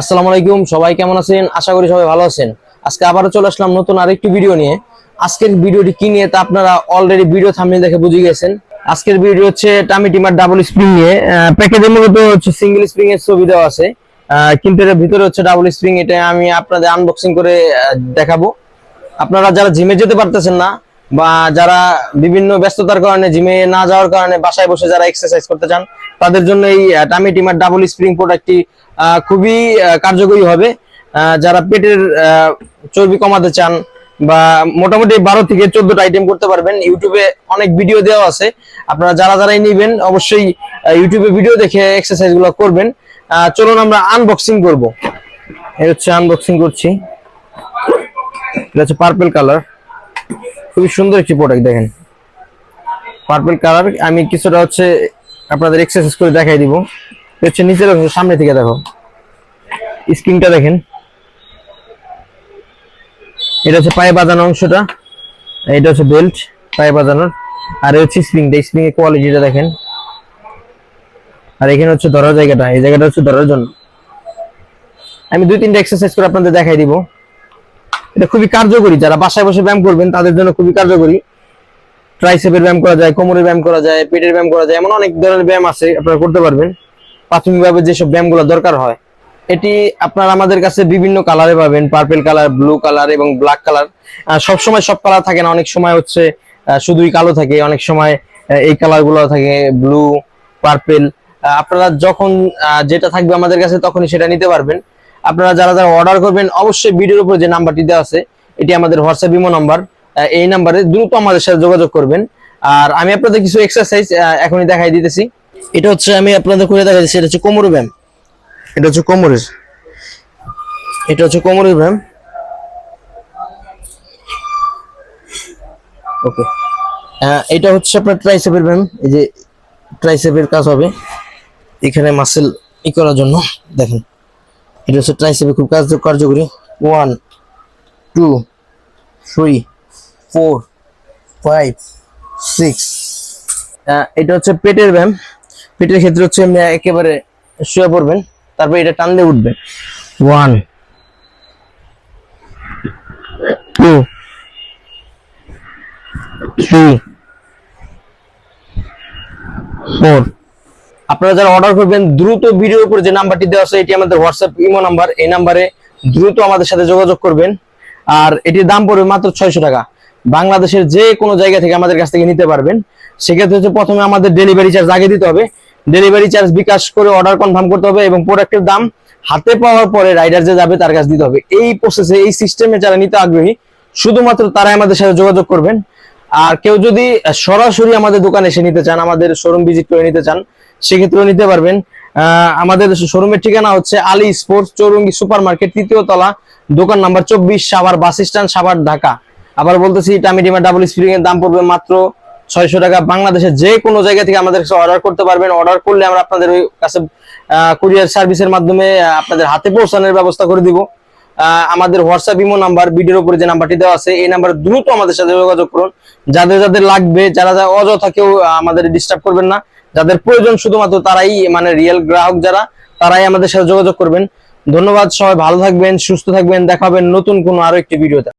আসসালামু আলাইকুম, সবাই কেমন আছেন? আশা করি সবাই ভালো আছেন। আজকে আবারও চলে আসলাম নতুন আরেকটি ভিডিও নিয়ে। আজকের ভিডিওটি কি নিয়ে তা আপনারা অলরেডি ভিডিও থামিয়ে দেখে বুঝে গেছেন। আজকের ভিডিও হচ্ছে টামি টিমার ডাবল স্প্রিং নিয়ে। প্যাকেজের মূলত হচ্ছে সিঙ্গেল স্প্রিং এর ছবি দেওয়া আছে। কিন্তু এর ভিতরে হচ্ছে ডাবল স্প্রিং এটা আমি আপনাদের আনবক্সিং করে দেখাবো। আপনারা যারা জিমে যেতে পারতেছেন না বা যারা বিভিন্ন ব্যস্ততার কারণে জিমে না যাওয়ার কারণে বাসায় বসে যারা এক্সারসাইজ করতে চান, তাদের জন্য এই টামি টিমার ডাবল স্প্রিং প্রোডাক্টটি খুবই কার্যকরী হবে। যারা পেটের চর্বি কমাতে চান বা মোটামুটি বারো থেকে চোদ্দটা আইটেম করতে পারবেন, ইউটিউবে অনেক ভিডিও দেওয়া আছে। আপনারা যারা যারাই নিবেন, অবশ্যই ইউটিউবে ভিডিও দেখে এক্সারসাইজগুলো করবেন। চলুন আমরা আনবক্সিং করব। এই হচ্ছে আনবক্সিং করছি। এটা হচ্ছে পার্পল কালার খুবই সুন্দর একটি প্রোডাক্ট দেখেন। পার্পল কালার আমি কিছুটা হচ্ছে আপনাদের এক্সারসাইজ করে দেখাই দিব। হচ্ছে নিচের অংশ, সামনে থেকে দেখো। স্ক্রিনটা দেখেন। এটা হচ্ছে পায়ে বাঁধানো অংশটা এটা হচ্ছে বেল্ট পায়ে বাঁধানোর। আর হচ্ছে স্প্রিংটা স্প্রিং এর কোয়ালিটিটা দেখেন। আর এখানে হচ্ছে ধরার জায়গাটা এই জায়গাটা হচ্ছে ধরার জন্য। আমি দুই তিনটা এক্সারসাইজ করে আপনাদের দেখাই দিব। এটা খুবই কার্যকরী। যারা বাসায় বসে ব্যায়াম করবেন, তাদের জন্য খুবই কার্যকরী। ট্রাইসেপের ব্যায়াম করা যায়, কোমরের ব্যায়াম করা যায়, পেটের ব্যায়াম করা যায়, এমন অনেক ধরনের ব্যায়াম আছে আপনারা করতে পারবেন। প্রাথমিকভাবে যেসব ব্যায়ামগুলো দরকার হয়, এটি আপনারা আমাদের কাছে বিভিন্ন কালারে পাবেন। পার্পেল কালার ব্লু কালার এবং ব্ল্যাক কালার সব সময় সব কালার থাকে না, অনেক সময় হচ্ছে শুধুই কালো থাকে, অনেক সময় এই কালারগুলো থাকে ব্লু পার্পেল আপনারা যখন যেটা থাকবে আমাদের কাছে তখনই সেটা নিতে পারবেন। আপনারা যারা যারা অর্ডার করবেন অবশ্যই ভিডিওর উপর যে নাম্বারটি দেওয়া আছে এটি আমাদের হোয়াটসঅ্যাপ ইমো নাম্বার এই নাম্বারে দ্রুত আমাদের সাথে যোগাযোগ করবেন। আর আমি আপনাদের কিছু এক্সারসাইজ এখনই দেখাই দিতেছি। এটা হচ্ছে আমি আপনাদের করে দেখাই দিচ্ছি এটা হচ্ছে কোমর ব্যায়াম। এটা হচ্ছে কোমরের। এটা হচ্ছে কোমরের ব্যায়াম। ওকে এটা হচ্ছে আপনার ট্রাইসেপের ব্যায়াম। এই যে ট্রাইসেপের কাজ হবে। এখানে মাসেল ই করার জন্য দেখেন। এটা হচ্ছে ট্রাইসেপে খুব কার্য কার্যকরী। One two three four five six এটা হচ্ছে পেটের ব্যায়াম। পেটের ক্ষেত্রে হচ্ছে একেবারে শুয়ে পড়বেন, তারপর এটা টানলে উঠবে। ওয়ান টু থ্রি ফোর আপনারা যারা অর্ডার করবেন, দ্রুত ভিডিওর উপর যে নাম্বারটি দেওয়া আছে, এটি আমাদের হোয়াটসঅ্যাপ ইমো নাম্বার এই নাম্বারে দ্রুত আমাদের সাথে যোগাযোগ করবেন। আর এটির দাম পড়বে মাত্র ছয়শো টাকা। বাংলাদেশের যে কোনো জায়গা থেকে আমাদের কাছ থেকে নিতে পারবেন। সেক্ষেত্রে হচ্ছে প্রথমে আমাদের ডেলিভারি চার্জ আগে দিতে হবে। ডেলিভারি চার্জ বিকাশ করে অর্ডার কনফার্ম করতে হবে এবং প্রোডাক্টের দাম হাতে পাওয়ার পরে রাইডার যে যাবে তার কাছে দিতে হবে। এই প্রসেসে এই সিস্টেমে যারা নিতে আগ্রহী, শুধুমাত্র তারাই আমাদের সাথে যোগাযোগ করবেন। আর কেউ যদি সরাসরি আমাদের দোকানে এসে নিতে চান, আমাদের শোরুম ভিজিট করে নিতে চান সেক্ষেত্রেও নিতে পারবেন। আমাদের শোরুমের ঠিকানা হচ্ছে Ali sports Chowrangi super market তৃতীয় তলা, দোকান নাম্বার চব্বিশ, সাভার বাস স্ট্যান্ড, সাভার ঢাকা। আবার বলতেছি টামিটিমা ডাবল স্প্রিং এর দাম পড়বে মাত্র ছয়শো টাকা। বাংলাদেশের যে কোনো জায়গা থেকে আমাদের কাছে অর্ডার করতে পারবেন। অর্ডার করলে আমরা আপনাদের ওই কাছে কুরিয়ার সার্ভিসের মাধ্যমে আপনাদের হাতে পৌঁছানোর ব্যবস্থা করে দিব। আমাদের হোয়াটসঅ্যাপ ইমো নাম্বার ভিডিওর উপরে যে নাম্বারটি দেওয়া আছে, এই নাম্বার দ্রুত আমাদের সাথে যোগাযোগ করুন। যাদের যাদের লাগবে, যারা যারা অযথা কেউ আমাদের ডিস্টার্ব করবেন না যাদের প্রয়োজন শুধুমাত্র তারাই মানে রিয়েল গ্রাহক যারা, তারাই আমাদের সাথে যোগাযোগ করবেন। ধন্যবাদ, সবাই ভালো থাকবেন, সুস্থ থাকবেন, দেখাবেন নতুন কোনো আরও একটি ভিডিওতে।